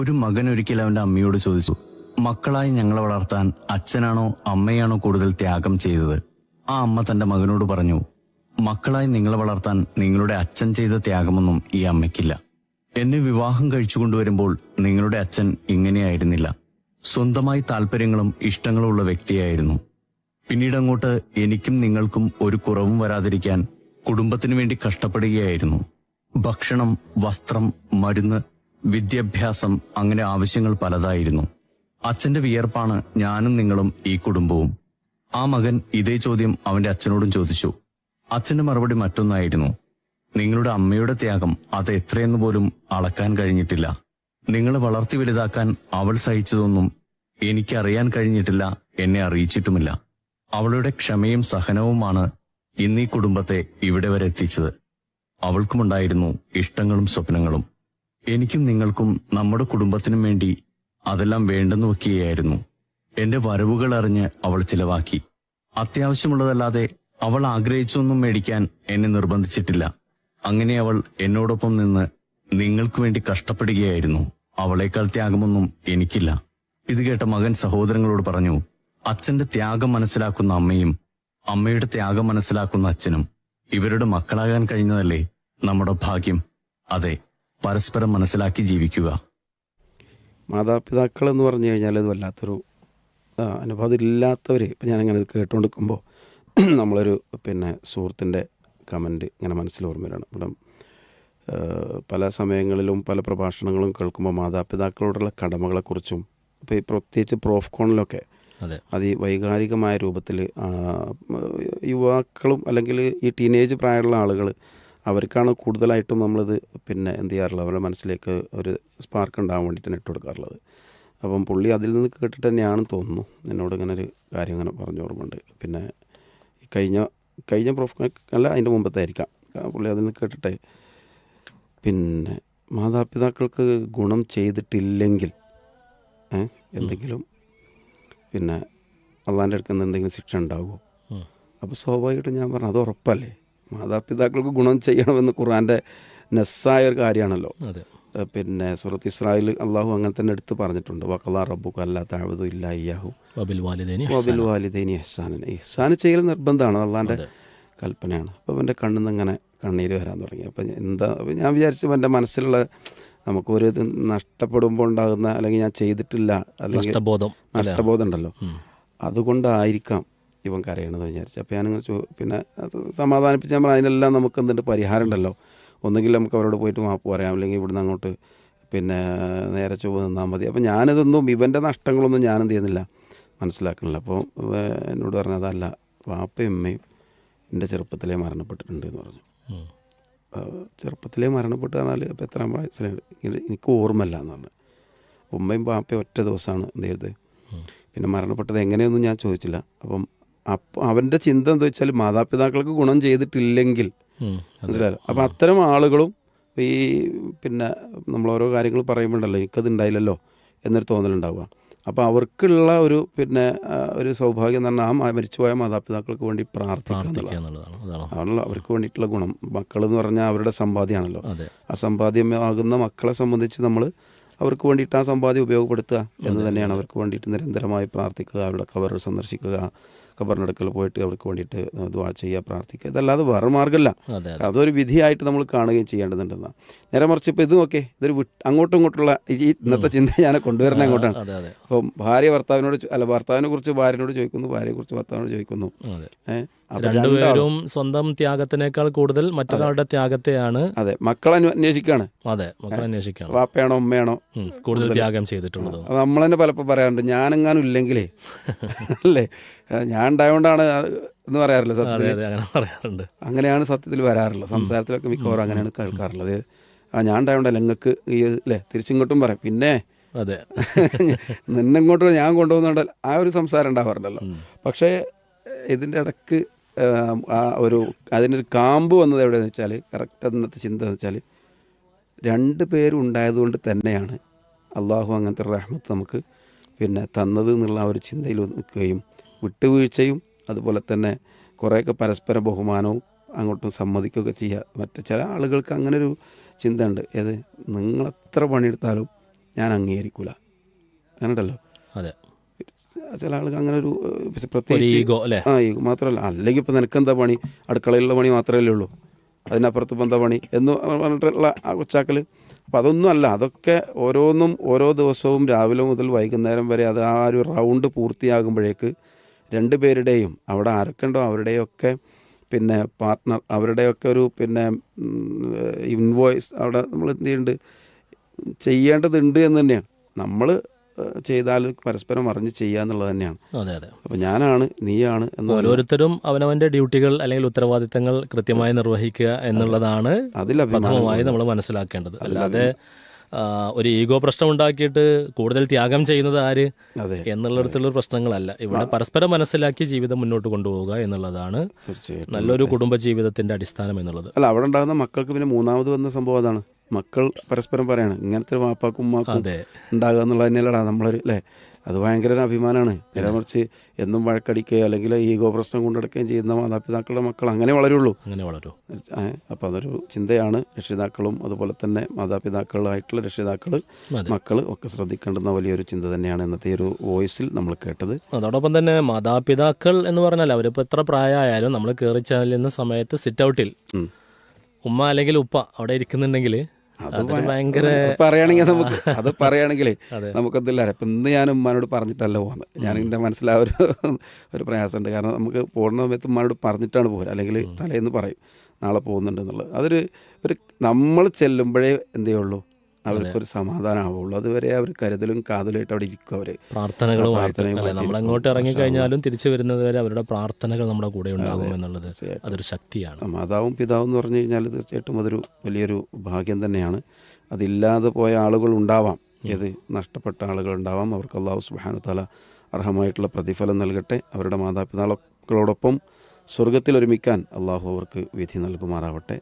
ഒരു മകൻ ഒരിക്കൽ അവന്റെ അമ്മയോട് ചോദിച്ചു മക്കളായി ഞങ്ങളെ വളർത്താൻ അച്ഛനാണോ അമ്മയാണോ കൂടുതൽ ത്യാഗം ചെയ്തത്? ആ അമ്മ തന്റെ മകനോട് പറഞ്ഞു മക്കളായി നിങ്ങളെ വളർത്താൻ നിങ്ങളുടെ അച്ഛൻ ചെയ്ത ത്യാഗമൊന്നും ഈ അമ്മയ്ക്കില്ല. എന്നെ വിവാഹം കഴിച്ചു കൊണ്ടുവരുമ്പോൾ നിങ്ങളുടെ അച്ഛൻ ഇങ്ങനെയായിരുന്നില്ല. സ്വന്തമായി താല്പര്യങ്ങളും ഇഷ്ടങ്ങളും ഉള്ള വ്യക്തിയായിരുന്നു. പിന്നീട് അങ്ങോട്ട് എനിക്കും നിങ്ങൾക്കും ഒരു കുറവും വരാതിരിക്കാൻ കുടുംബത്തിനു വേണ്ടി കഷ്ടപ്പെടുകയായിരുന്നു. ഭക്ഷണം വസ്ത്രം മരുന്ന് വിദ്യാഭ്യാസം അങ്ങനെ ആവശ്യങ്ങൾ പലതായിരുന്നു. അച്ഛന്റെ വിയർപ്പാണ് ഞാനും നിങ്ങളും ഈ കുടുംബവും. ആ മകൻ ഇതേ ചോദ്യം അവന്റെ അച്ഛനോടും ചോദിച്ചു. അച്ഛന്റെ മറുപടി മറ്റൊന്നായിരുന്നു. നിങ്ങളുടെ അമ്മയുടെ ത്യാഗം അത് എത്രയെന്ന് പോലും അളക്കാൻ കഴിഞ്ഞിട്ടില്ല. നിങ്ങളെ വളർത്തി വലുതാക്കാൻ അവൾ സഹിച്ചതൊന്നും എനിക്കറിയാൻ കഴിഞ്ഞിട്ടില്ല എന്നെ അറിയിച്ചിട്ടുമില്ല. അവളുടെ ക്ഷമയും സഹനവുമാണ് ഇന്നീ കുടുംബത്തെ ഇവിടെ വരെ എത്തിച്ചത്. അവൾക്കുമുണ്ടായിരുന്നു ഇഷ്ടങ്ങളും സ്വപ്നങ്ങളും. എനിക്കും നിങ്ങൾക്കും നമ്മുടെ കുടുംബത്തിനും വേണ്ടി അതെല്ലാം വേണ്ടെന്ന് വെക്കുകയായിരുന്നു. എന്റെ വരവുകൾ അറിഞ്ഞ് അവൾ ചിലവാക്കി. അത്യാവശ്യമുള്ളതല്ലാതെ അവൾ ആഗ്രഹിച്ചൊന്നും മേടിക്കാൻ എന്നെ നിർബന്ധിച്ചിട്ടില്ല. അങ്ങനെ അവൾ എന്നോടൊപ്പം നിന്ന് നിങ്ങൾക്ക് വേണ്ടി കഷ്ടപ്പെടുകയായിരുന്നു. അവളേക്കാൾ ത്യാഗമൊന്നും എനിക്കില്ല. ഇത് കേട്ട മകൻ സഹോദരങ്ങളോട് പറഞ്ഞു അച്ഛന്റെ ത്യാഗം മനസ്സിലാക്കുന്ന അമ്മയും അമ്മയുടെ ത്യാഗം മനസ്സിലാക്കുന്ന അച്ഛനും ഇവരുടെ മക്കളാകാൻ കഴിഞ്ഞതല്ലേ നമ്മുടെ ഭാഗ്യം? അതെ പരസ്പരം മനസ്സിലാക്കി ജീവിക്കുക. മാതാപിതാക്കൾ എന്ന് പറഞ്ഞു കഴിഞ്ഞാൽ അത് വല്ലാത്തൊരു അനുഭവം ഇല്ലാത്തവർ ഇപ്പം ഞാനിങ്ങനെ കേട്ടുകൊണ്ടിരിക്കുമ്പോൾ നമ്മളൊരു പിന്നെ സുഹൃത്തിന്റെ കമന്റ് ഇങ്ങനെ മനസ്സിൽ ഓർമ്മ വരികയാണ് ഇവിടെ പല സമയങ്ങളിലും പല പ്രഭാഷണങ്ങളും കേൾക്കുമ്പോൾ മാതാപിതാക്കളോടുള്ള കടമകളെക്കുറിച്ചും ഇപ്പോൾ ഈ പ്രത്യേകിച്ച് പ്രോഫ് കോണിലൊക്കെ അതെ അതി വൈകാരികമായ രൂപത്തിൽ യുവാക്കളും അല്ലെങ്കിൽ ഈ ടീനേജ് പ്രായമുള്ള ആളുകൾ അവർക്കാണ് കൂടുതലായിട്ടും നമ്മളിത് പിന്നെ എന്ത് ചെയ്യാറുള്ളത്? അവരുടെ മനസ്സിലേക്ക് ഒരു സ്പാർക്ക് ഉണ്ടാകാൻ വേണ്ടിയിട്ട് ഇട്ട് കൊടുക്കാറുള്ളത്. അപ്പം പുള്ളി അതിൽ നിന്ന് കേട്ടിട്ട് തന്നെയാണെന്ന് തോന്നുന്നു. എന്നോട് ഇങ്ങനെ ഒരു കാര്യം ഇങ്ങനെ പറഞ്ഞു ഓർമ്മയുണ്ട് പിന്നെ കഴിഞ്ഞ കഴിഞ്ഞ പ്രൊഫ് അല്ല അതിന്റെ മുമ്പത്തെ ആയിരിക്കാം പുള്ളി അതിൽ നിന്ന് കേട്ടിട്ട് പിന്നെ മാതാപിതാക്കൾക്ക് ഗുണം ചെയ്തിട്ടില്ലെങ്കിൽ എന്തെങ്കിലും പിന്നെ അള്ളാന്റെ അടുക്കുന്ന എന്തെങ്കിലും ശിക്ഷ ഉണ്ടാകുമോ അപ്പോൾ സ്വാഭാവികമായിട്ടും ഞാൻ പറഞ്ഞു അത് ഉറപ്പല്ലേ? മാതാപിതാക്കൾക്ക് ഗുണം ചെയ്യണമെന്ന് ഖുറാന്റെ നെസ്സായ ഒരു കാര്യമാണല്ലോ. പിന്നെ സുറത്ത് ഇസ്രായേൽ അള്ളാഹു അങ്ങനെ തന്നെ എടുത്ത് പറഞ്ഞിട്ടുണ്ട്. വക്കലാ റബ്ബുക്ക് അല്ലാ താഴ്വതും ഇല്ല ഇയാഹു വബിൽ വാലിദേനി ഇഹ്സാനൻ. ഇഹ്സാൻ ചെയ്യൽ നിർബന്ധമാണ്. അള്ളാന്റെ. കൽപ്പനയാണ്. അപ്പോൾ അവന്റെ കണ്ണിൽ നിന്ന് ഇങ്ങനെ കണ്ണീര് വരാൻ തുടങ്ങി. അപ്പം എന്താ ഞാൻ വിചാരിച്ചു എന്റെ മനസ്സിലുള്ള നമുക്കൊരു ഇത് നഷ്ടപ്പെടുമ്പോൾ ഉണ്ടാകുന്ന അല്ലെങ്കിൽ ഞാൻ ചെയ്തിട്ടില്ല അല്ലെങ്കിൽ നഷ്ടബോധം അല്ലേ? നഷ്ടബോധം ഉണ്ടല്ലോ. അതുകൊണ്ടായിരിക്കാം ഇവൻ കരയണമെന്ന് വിചാരിച്ചു. അപ്പോൾ ഞാനിങ്ങനെ ചോ പിന്നെ അത് സമാധാനിപ്പിച്ച് നമ്മൾ അതിനെല്ലാം നമുക്ക് എന്തുണ്ട്? പരിഹാരം ഉണ്ടല്ലോ. ഒന്നുകിൽ നമുക്ക് അവരോട് പോയിട്ട് മാപ്പ് പറയാം. അല്ലെങ്കിൽ ഇവിടുന്ന് അങ്ങോട്ട് പിന്നെ നേരെ ചൊവ്വ നിന്നാൽ മതി. അപ്പോൾ ഞാനിതൊന്നും ഇവന്റെ നഷ്ടങ്ങളൊന്നും ഞാൻ എന്ത് ചെയ്യുന്നില്ല. മനസ്സിലാക്കണില്ല. അപ്പോൾ എന്നോട് പറഞ്ഞതല്ല വാപ്പയും അമ്മയും എന്റെ ചെറുപ്പത്തിലേ മരണപ്പെട്ടിട്ടുണ്ട് എന്ന് പറഞ്ഞു ചെറുപ്പത്തിലേ മരണപ്പെട്ട് പറഞ്ഞാൽ ഇപ്പോൾ എത്ര വയസ്സിലാണ്? എനിക്ക് ഓർമ്മയില്ല എന്ന് പറഞ്ഞു. ഉമ്മയും പാപ്പയും ഒറ്റ ദിവസമാണ് എന്ത് ചെയ്തത്. പിന്നെ മരണപ്പെട്ടത് എങ്ങനെയൊന്നും ഞാൻ ചോദിച്ചില്ല. അപ്പം അപ്പം അവന്റെ ചിന്ത എന്താ വെച്ചാൽ മാതാപിതാക്കൾക്ക് ഗുണം ചെയ്തിട്ടില്ലെങ്കിൽ. മനസ്സിലായാലും. അപ്പം അത്തരം ആളുകളും ഈ പിന്നെ നമ്മൾ ഓരോ കാര്യങ്ങൾ പറയുമ്പോണ്ടല്ലോ എനിക്കത് ഉണ്ടായില്ലല്ലോ എന്നൊരു തോന്നലുണ്ടാവുക. അപ്പോൾ അവർക്കുള്ള ഒരു പിന്നെ ഒരു സൗഭാഗ്യം എന്ന് പറഞ്ഞാൽ ആ മരിച്ചുപോയ മാതാപിതാക്കൾക്ക് വേണ്ടി പ്രാർത്ഥിക്കുക എന്നുള്ളതാണ്. അവർക്ക് വേണ്ടിയിട്ടുള്ള ഗുണം. മക്കൾ എന്ന് പറഞ്ഞാൽ അവരുടെ സമ്പാദ്യമാണല്ലോ. ആ ആ സമ്പാദ്യമാകുന്ന മക്കളെ സംബന്ധിച്ച് നമ്മൾ അവർക്ക് വേണ്ടിയിട്ട് ആ സമ്പാദ്യം ഉപയോഗപ്പെടുത്തുക എന്ന് തന്നെയാണ് അവർക്ക് വേണ്ടിയിട്ട് നിരന്തരമായി പ്രാർത്ഥിക്കുക അവരുടെ കവർ സന്ദർശിക്കുക കബറിനടുക്കൽ പോയിട്ട് അവർക്ക് വേണ്ടിയിട്ട് ദ്വാ ചെയ്യുക പ്രാർത്ഥിക്കുക. ഇതല്ലാതെ വേറെ മാർഗമല്ല അതെ അതെ. അതൊരു വിധിയായിട്ട് നമ്മൾ കാണുകയും ചെയ്യേണ്ടതുണ്ടെന്നാണ് നേരെ മറിച്ച് ഇപ്പോൾ ഇതും ഒക്കെ ഇതൊരു അങ്ങോട്ടും ഇങ്ങോട്ടുള്ള ഈ ഇന്നത്തെ ചിന്ത ഞാൻ കൊണ്ടുവരുന്ന അങ്ങോട്ടാണ് അപ്പം ഭാര്യ ഭർത്താവിനോട് അല്ല ഭർത്താവിനെ കുറിച്ച് ഭാര്യനോട് ചോദിക്കുന്നു ഭാര്യയെ കുറിച്ച് ഭർത്താവിനോട് ചോദിക്കുന്നു. രണ്ടുപേരും സ്വന്തം ത്യാഗത്തിനേക്കാൾ കൂടുതൽ മറ്റൊരാളുടെ ത്യാഗത്തെയാണ് അതെ മക്കൾ അന്വേഷിക്കാണ് അതെ മക്കൾ അന്വേഷിക്കാണ് വാപ്പയാണോ ഉമ്മയാണോ? കൂടുതൽ ത്യാഗം ചെയ്തിട്ടുള്ളത്. നമ്മൾ തന്നെ പലപ്പോൾ പറയാറുണ്ട് ഞാനെങ്ങാനും ഇല്ലെങ്കിലേ. അല്ലേ? ഞാൻ ഉണ്ടായതുകൊണ്ടാണ് എന്ന് പറയാറില്ല സത്യത്തിൽ അതെ അങ്ങനെ പറയാറുണ്ട്. അങ്ങനെയാണ് സത്യത്തിൽ വരാറുള്ളത്. സംസാരത്തിലൊക്കെ മിക്കവാറും അങ്ങനെയാണ് കേൾക്കാറുള്ളത്. ആ ഞാൻ ഉണ്ടായതുകൊണ്ടല്ല നിങ്ങൾക്ക് ഈ അല്ലേ തിരിച്ചിങ്ങോട്ടും പറയാം. പിന്നെ അതെ. നിന്നെങ്ങോട്ടും ഞാൻ കൊണ്ടുപോകുന്നുണ്ട് ആ ഒരു സംസാരം ഉണ്ടാവാറുണ്ടല്ലോ പക്ഷേ ഇതിന്റെ ഇടയ്ക്ക് ആ ഒരു അതിനൊരു കാമ്പ് വന്നത് എവിടെയെന്ന് വെച്ചാൽ കറക്റ്റ് അന്നത്തെ ചിന്ത എന്ന് വെച്ചാൽ രണ്ട് പേരും ഉണ്ടായതുകൊണ്ട് തന്നെയാണ് അള്ളാഹു അങ്ങനത്തെ റഹ്മത്ത് നമുക്ക് പിന്നെ തന്നത് എന്നുള്ള ആ ഒരു ചിന്തയിൽ നിൽക്കുകയും വിട്ടുവീഴ്ചയും അതുപോലെ തന്നെ കുറേയൊക്കെ പരസ്പര ബഹുമാനവും അങ്ങോട്ടും സമ്മതിക്കുകയൊക്കെ ചെയ്യുക മറ്റു ചില ആളുകൾക്ക് അങ്ങനെ ഒരു ചിന്ത ഉണ്ട് ഏത്? നിങ്ങൾ എത്ര പണിയെടുത്താലും ഞാൻ അംഗീകരിക്കൂല. അങ്ങനെ ഉണ്ടല്ലോ അതെ. ചില ആൾക്ക് അങ്ങനെ ഒരു പ്രത്യേകിച്ച് ആ ഈഗോ മാത്രമല്ല. അല്ലെങ്കിൽ ഇപ്പം നിനക്കെന്താ പണി? അടുക്കളയിലുള്ള പണി മാത്രമല്ലേ ഉള്ളൂ. അതിനപ്പുറത്ത് ഇപ്പം എന്താ പണി? എന്ന് പറഞ്ഞിട്ടുള്ള ആ കൊച്ചാക്കൽ അപ്പം അതൊന്നും അല്ല. അതൊക്കെ ഓരോന്നും ഓരോ ദിവസവും രാവിലെ മുതൽ വൈകുന്നേരം വരെ അത് ആ ഒരു റൗണ്ട് പൂർത്തിയാകുമ്പോഴേക്ക് രണ്ട് പേരുടെയും അവിടെ ആരൊക്കെയുണ്ടോ അവരുടെയൊക്കെ പിന്നെ പാർട്ട്ണർ അവരുടെയൊക്കെ ഒരു പിന്നെ ഇൻവോയ്സ് അവിടെ നമ്മൾ എന്ത് ചെയ്യുന്നുണ്ട് ചെയ്യേണ്ടതുണ്ട് എന്ന് തന്നെയാണ്. നമ്മൾ ചെയ്താൽ പരസ്പരം അറിഞ്ഞ് ചെയ്യുക എന്നുള്ളത് തന്നെയാണ്. അതെ അതെ. അപ്പം ഞാനാണ് നീയാണ് എന്ന് ഓരോരുത്തരും അവനവന്റെ ഡ്യൂട്ടികൾ അല്ലെങ്കിൽ ഉത്തരവാദിത്തങ്ങൾ കൃത്യമായി നിർവഹിക്കുക എന്നുള്ളതാണ് അതിൽ അഭിമാനം നമ്മൾ മനസ്സിലാക്കേണ്ടത്. അല്ലാതെ ഒരു ഈഗോ പ്രശ്നം ഉണ്ടാക്കിയിട്ട് കൂടുതൽ ത്യാഗം ചെയ്യുന്നത് ആര്? എന്നുള്ളിടത്തുള്ള പ്രശ്നങ്ങളല്ല. ഇവിടെ പരസ്പരം മനസ്സിലാക്കി ജീവിതം മുന്നോട്ട് കൊണ്ടുപോവുക എന്നുള്ളതാണ് നല്ലൊരു കുടുംബ ജീവിതത്തിന്റെ അടിസ്ഥാനം എന്നുള്ളത്. അല്ല അവിടെ ഉണ്ടാകുന്ന മക്കൾക്ക് പിന്നെ മൂന്നാമത് വന്ന സംഭവം അതാണ്. മക്കൾ പരസ്പരം പറയാണ് ഇങ്ങനത്തെ ഒരു വാപ്പാക്കും ഉമ്മാക്കും ഉണ്ടാകുക എന്നുള്ളത് തന്നെയല്ലടാ നമ്മളൊരു അല്ലേ? അത് ഭയങ്കര ഒരു അഭിമാനമാണ് നേരെ മറിച്ച് എന്നും വഴക്കടിക്കുകയോ അല്ലെങ്കിൽ ഈഗോ പ്രശ്നം കൊണ്ടെടുക്കുകയും ചെയ്യുന്ന മാതാപിതാക്കളുടെ മക്കൾ അങ്ങനെ വളരുള്ളൂ. അങ്ങനെ വളരൂ. അപ്പോൾ അതൊരു ചിന്തയാണ്. രക്ഷിതാക്കളും അതുപോലെ തന്നെ മാതാപിതാക്കളായിട്ടുള്ള രക്ഷിതാക്കൾ. മക്കൾ ഒക്കെ ശ്രദ്ധിക്കേണ്ടുന്ന വലിയൊരു ചിന്ത തന്നെയാണ് ഇന്നത്തെ ഒരു വോയിസിൽ നമ്മൾ കേട്ടത്. അതോടൊപ്പം തന്നെ മാതാപിതാക്കൾ എന്ന് പറഞ്ഞാൽ അവരിപ്പോൾ എത്ര പ്രായമായാലും നമ്മൾ കയറി ചെല്ലുന്ന സമയത്ത് സിറ്റ് ഔട്ടിൽ ഉമ്മ അല്ലെങ്കിൽ ഉപ്പ അവിടെ ഇരിക്കുന്നുണ്ടെങ്കിൽ അതൊരു ഭയങ്കര അത് പറയുകയാണെങ്കിൽ നമുക്ക് അത് പറയുകയാണെങ്കിലേ നമുക്കെന്തില്ല നമുക്കതില്ല ഇപ്പം ഇന്ന് ഞാൻ ഉമ്മാനോട് പറഞ്ഞിട്ടല്ല പോകുന്നത് ഞാൻ എന്റെ മനസ്സിലാ ഒരു ഒരു പ്രയാസമുണ്ട്. കാരണം നമുക്ക് പോകുന്ന സമയത്ത് ഉമ്മാനോട് പറഞ്ഞിട്ടാണ് പോകുന്നത് അല്ലെങ്കിൽ തലേന്ന് പറയും നാളെ പോകുന്നുണ്ടെന്നുള്ളത് അതൊരു ഒരു നമ്മൾ ചെല്ലുമ്പോഴേ എന്തേ ഉള്ളൂ? അവർക്കൊരു സമാധാനമാവുള്ളൂ അതുവരെ അവർ കരുതലും കാതലുമായിട്ട് അവിടെ ഇരിക്കും അവർ പ്രാർത്ഥനകളും നമ്മൾ. അങ്ങോട്ട് ഇറങ്ങിക്കഴിഞ്ഞാലും തിരിച്ചു വരുന്നത് വരെ അവരുടെ പ്രാർത്ഥനകൾ നമ്മുടെ കൂടെ ഉണ്ടാകും എന്നുള്ളത് അതൊരു ശക്തിയാണ്. മാതാവും പിതാവും എന്ന് പറഞ്ഞു കഴിഞ്ഞാൽ തീർച്ചയായിട്ടും അതൊരു വലിയൊരു ഭാഗ്യം തന്നെയാണ്. അതില്ലാതെ പോയ ആളുകൾ ഉണ്ടാവാം. ഏത് നഷ്ടപ്പെട്ട ആളുകൾ ഉണ്ടാവാം. അവർക്ക് അള്ളാഹു സുബാനു താല അർഹമായിട്ടുള്ള പ്രതിഫലം നൽകട്ടെ. അവരുടെ മാതാപിതാക്കളോടൊപ്പം സ്വർഗത്തിൽ ഒരുമിക്കാൻ അള്ളാഹു അവർക്ക് വിധി നൽകുമാറാവട്ടെ.